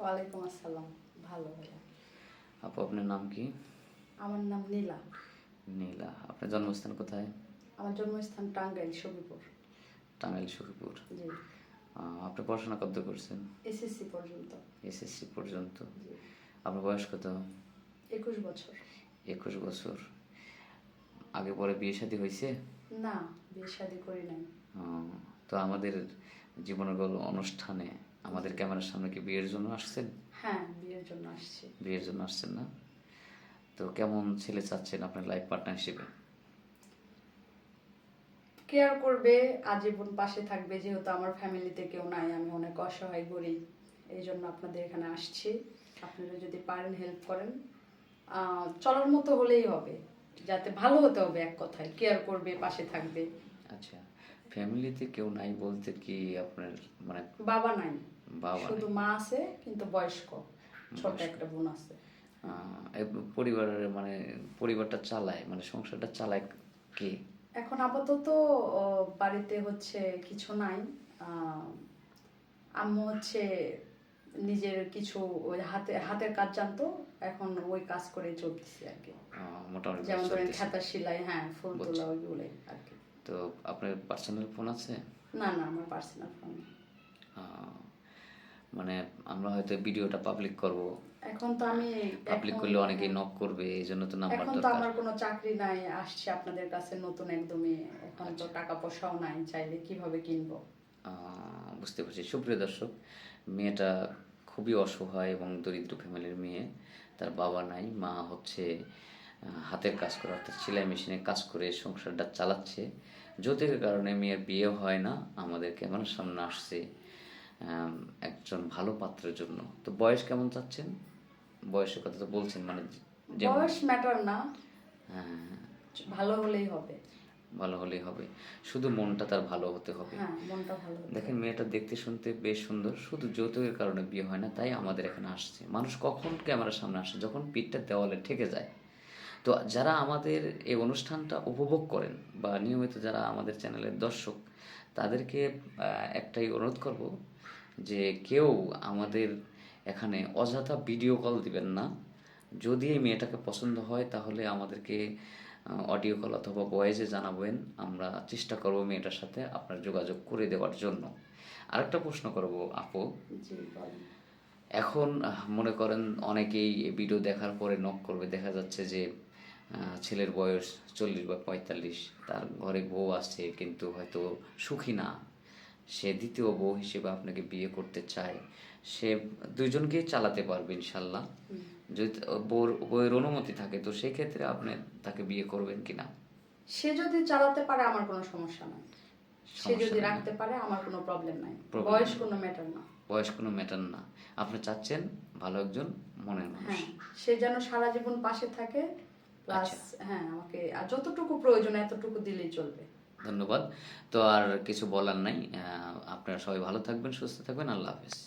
ওয়ালাইকুম আসসালাম। ভালো ভাইয়া। আপু আপনার নাম কি? আমার নাম নীলা। নীলা আপনার জন্মস্থান কোথায়? আমার জন্মস্থান টাঙ্গাইল সবিপুর টাঙ্গাইল সুরপুর জি। আপনি পড়াশোনা কত করছেন? এসএসসি পর্যন্ত। এসএসসি পর্যন্ত। আপনার বয়স কত? একুশ বছর। একুশ বছর। আগে পরে বিয়ে শাদী হয়েছে? না বিয়ে শাদি করি নাই। তো আমাদের জীবনের গল্প অনুষ্ঠানে আমাদের ক্যামেরার সামনে কি বিয়ের জন্য আসছেন? হ্যাঁ বিয়ের জন্য আসছি। বিয়ের জন্য আসছেন না? তো কেমন ছেলে চাচ্ছেন আপনার লাইফ পার্টনার হিসেবে? কেয়ার করবে আজীবন পাশে থাকবে যেহেতু আমার ফ্যামিলিতে কেউ নাই আমি অনেক অসহায় গরিব এই জন্য আপনাদের এখানে আসছি। আপনারা যদি পারেন হেল্প করেন। চলার মতো হলেই হবে যাতে ভালো হতে হবে এক কথায়। কেয়ার করবে পাশে থাকবে। আচ্ছা ফ্যামিলিতে কেউ নাই বলতে কি আপনার মানে বাবা নাই। বাবা শুধু মা আছে কিন্তু বয়স্ক। ছোট একটা বোন আছে। পরিবারের মানে পরিবারটা চালায় মানে সংসারটা চালায় কে? এখন আপাতত বাড়িতে হচ্ছে কিছু নাই। আম্মু হচ্ছে নিজের কিছু ওই হাতে হাতের কাজ জানতো এখন ওই কাজ করে চলতেছে আর কি। মোটামুটি যেমন ধরেন। খাতা সেলাই হ্যাঁ ফুল। তোলা ওইগুলোই আর কি। তো আপনার পার্সোনাল ফোন আছে? না না আমার পার্সোনাল ফোন আহ, মানে আমরা হয়তো ভিডিওটা পাবলিক করব। এখন তো আমি পাবলিক করলে অনেকেই নক করবে এই জন্য তো নাম্বার এখন তো আমার কোনো চাকরি নাই আসছে আপনাদের কাছে নতুন একদমই। এখন তো টাকা পয়সাও নাই চাইলে কীভাবে কিনবো? আহ, বুঝতে পারছি। সুপ্রিয় দর্শক মেয়েটা খুবই অসহায় এবং দরিদ্র ফ্যামিলির মেয়ে। তার বাবা নাই মা হচ্ছে হাতের কাজ করে অর্থাৎ সেলাই মেশিনে কাজ করে সংসারটা চালাচ্ছে। যৌতুকের কারণে মেয়ের বিয়ে হয় না আমাদের ক্যামেরার সামনে আসছে। একজন ভালো পাত্রের জন্য। তো বয়স কেমন চাচ্ছেন? বয়সের কথা তো বলছেন মানে বয়স ম্যাটার না। হ্যাঁ, ভালো হলেই হবে। ভালো হলেই হবে। শুধু মনটা তার ভালো হতে হবে। হ্যাঁ দেখেন মেয়েটা দেখতে শুনতে বেশ সুন্দর। শুধু যৌতুকের কারণে বিয়ে হয় না তাই আমাদের এখানে আসছে। মানুষ কখন ক্যামেরার সামনে আসে? যখন পিঠটা দেওয়ালে ঠেকে যায়। তো যারা আমাদের এই অনুষ্ঠানটা উপভোগ করেন বা নিয়মিত যারা আমাদের চ্যানেলের দর্শক তাদেরকে একটাই অনুরোধ করব যে কেউ আমাদের এখানে অযথা ভিডিও কল দিবেন না। যদি এই মেয়েটাকে পছন্দ হয় তাহলে আমাদেরকে অডিও কল অথবা ভয়েসে জানাবেন। আমরা চেষ্টা করব মেয়েটার সাথে আপনার যোগাযোগ করে দেওয়ার জন্য। আরেকটা প্রশ্ন করব আপু। এখন মনে করেন অনেকেই ভিডিও দেখার পরে নক করবে। দেখা যাচ্ছে যে ছেলের বয়স চল্লিশ বা পঁয়তাল্লিশ। তার ঘরে বউ আছে কিন্তু হয়তো সুখী না। সে দ্বিতীয় বউ হিসেবে আপনাকে বিয়ে করতে চায় সে দুইজনকেই চালাতে পারবে ইনশাল্লাহ। যদি বউর বউয়ের অনুমতি থাকে তো সেক্ষেত্রে আপনি তাকে বিয়ে করবেন কিনা সে যদি চালাতে পারে আমার কোনো সমস্যা নাই। সে যদি রাখতে পারে আমার কোনো প্রবলেম নাই। বয়স কোনো ম্যাটার না। বয়স কোনো ম্যাটার না। আপনি চাচ্ছেন ভালো একজন মনের মানুষ। হ্যাঁ সে যেন সারা জীবন পাশে থাকে প্লাস আচ্ছা। হ্যাঁ আমাকে আর যতটুকু প্রয়োজন এতটুকু দিলেই চলবে। ধন্যবাদ। তো আর কিছু বলার নাই। আপনারা সবাই ভালো থাকবেন সুস্থ থাকবেন। আল্লাহ হাফেজ।